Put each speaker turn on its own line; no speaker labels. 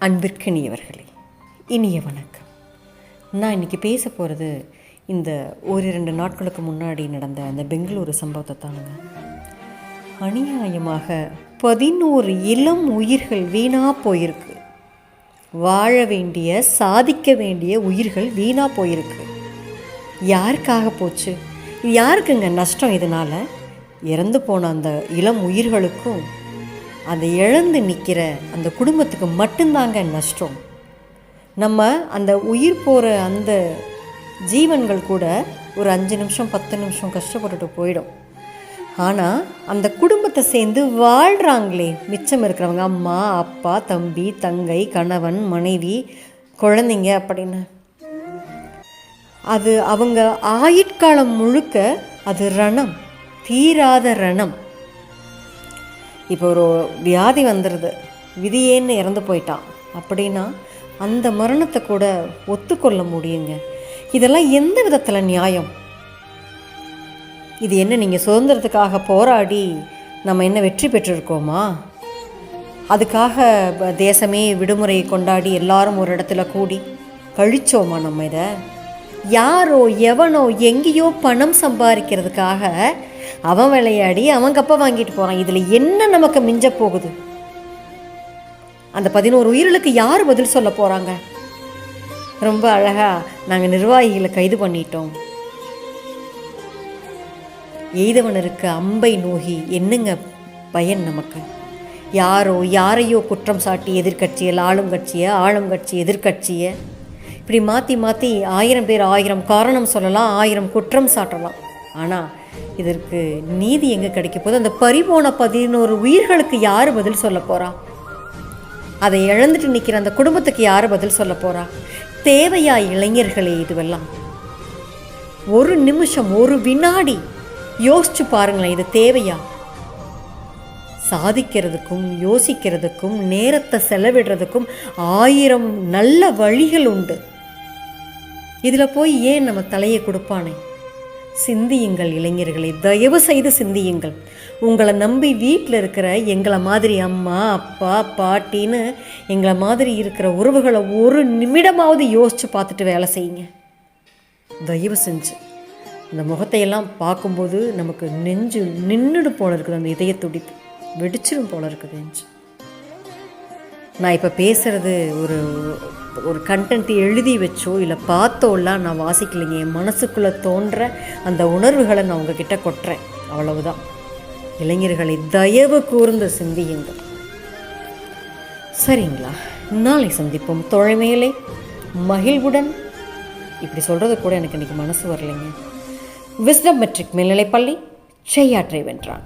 அன்பிற்கினியவர்களே இனிய வணக்கம். நான் இன்றைக்கி பேச போகிறது இந்த ஒரு ரெண்டு நாட்களுக்கு முன்னாடி நடந்த அந்த பெங்களூரு சம்பவத்தை தானுங்க. அநியாயமாக பதினோரு இளம் உயிர்கள் வீணாக போயிருக்கு. வாழ வேண்டிய சாதிக்க வேண்டிய உயிர்கள் வீணாக போயிருக்கு. யாருக்காக போச்சு? யாருக்குங்க நஷ்டம் இதனால்? இறந்து போன அந்த இளம் உயிர்களுக்கும் அதை இழந்து நிற்கிற அந்த குடும்பத்துக்கு மட்டும்தாங்க நஷ்டம். நம்ம அந்த உயிர் போகிற அந்த ஜீவன்கள் கூட ஒரு அஞ்சு நிமிஷம் பத்து நிமிஷம் கஷ்டப்பட்டுட்டு போயிடும். ஆனால் அந்த குடும்பத்தை சேர்ந்து வாழ்கிறாங்களே மிச்சம் இருக்கிறவங்க அம்மா அப்பா தம்பி தங்கை கணவன் மனைவி குழந்தைங்க அப்படின்னு. அது அவங்க ஆயுட்காலம் முழுக்க அது ரணம் தீராத ரணம். இப்போ ஒரு வியாதி வந்துடுது விதியேன்னு இறந்து போயிட்டான். அப்படின்னா அந்த மரணத்தை கூட ஒத்துக்கொள்ள முடியுங்க. இதெல்லாம் எந்த விதத்தில் நியாயம்? இது என்ன நீங்கள் சுதந்திரத்துக்காக போராடி நம்ம என்ன வெற்றி பெற்றிருக்கோமா? அதுக்காக தேசமே விடுமுறை கொண்டாடி எல்லாரும் ஒரு இடத்துல கூடி கழிச்சோமா நம்ம இதை? யாரோ எவனோ எங்கேயோ பணம் சம்பாதிக்கிறதுக்காக அவன் விளையாடி அவன் கப்பை வாங்கிட்டு போகிறான் இதில் என்ன நமக்கு மிஞ்ச போகுது? அந்த பதினோரு உயிர்களுக்கு யார் பதில் சொல்ல போகிறாங்க ரொம்ப அழகாக நாங்கள் நிர்வாகிகளை கைது பண்ணிட்டோம். எய்தவனருக்கு அம்பை நோகி என்னங்க பயன் நமக்கு? யாரோ யாரையோ குற்றம் சாட்டி எதிர்க்கட்சியில் ஆளும் கட்சியை ஆளும் கட்சி எதிர்க்கட்சியை இப்படி மாற்றி மாற்றி ஆயிரம் பேர் ஆயிரம் காரணம் சொல்லலாம் ஆயிரம் குற்றம் சாட்டலாம். ஆனால் இதற்கு நீதி எங்கே கிடைக்க போகுது? அந்த பறிபோன பதினோரு உயிர்களுக்கு யார் பதில் சொல்ல போகிறா அதை இழந்துட்டு நிற்கிற அந்த குடும்பத்துக்கு யார் பதில் சொல்ல போகிறா தேவையா இளைஞர்களே இதுவெல்லாம்? ஒரு நிமிஷம் ஒரு வினாடி யோசிச்சு பாருங்களேன் இது தேவையா? சாதிக்கிறதுக்கும் யோசிக்கிறதுக்கும் நேரத்தை செலவிடுறதுக்கும் ஆயிரம் நல்ல வழிகள் உண்டு. இதில் போய் ஏன் நம்ம தலையை கொடுப்பானே? சிந்தியுங்கள் இளைஞர்களே தயவு செய்து சிந்தியுங்கள். உங்களை நம்பி வீட்டில் இருக்கிற எங்களை மாதிரி அம்மா அப்பா பாட்டின்னு எங்களை மாதிரி இருக்கிற உறவுகளை ஒரு நிமிடமாவது யோசித்து பார்த்துட்டு வேலை செய்யுங்க. தயவு செஞ்சு. அந்த முகத்தையெல்லாம் பார்க்கும்போது நமக்கு நெஞ்சு நின்றுடு போல இருக்குது அந்த இதய துடிப்பு வெடிச்சிடும் போல இருக்குது நெஞ்சு. நான் இப்போ பேசுகிறது ஒரு ஒரு கண்டென்ட் எழுதி வச்சோ இல்லை பார்த்தோலாம் நான் வாசிக்கலைங்க. என் மனசுக்குள்ளே தோன்ற அந்த உணர்வுகளை நான் உங்ககிட்ட கொட்டுறேன். அவ்வளவுதான். இளைஞர்களை தயவு கூர்ந்து சிந்தியுங்கள். சரிங்களா? நாளை சந்திப்போம். தொழைமையிலே மகிழ்வுடன். இப்படி சொல்கிறது கூட எனக்கு இன்றைக்கி மனசு வரலைங்க. விஸ்டம் மெட்ரிக் மேல்நிலைப்பள்ளி செய்யாற்றை வென்றான்.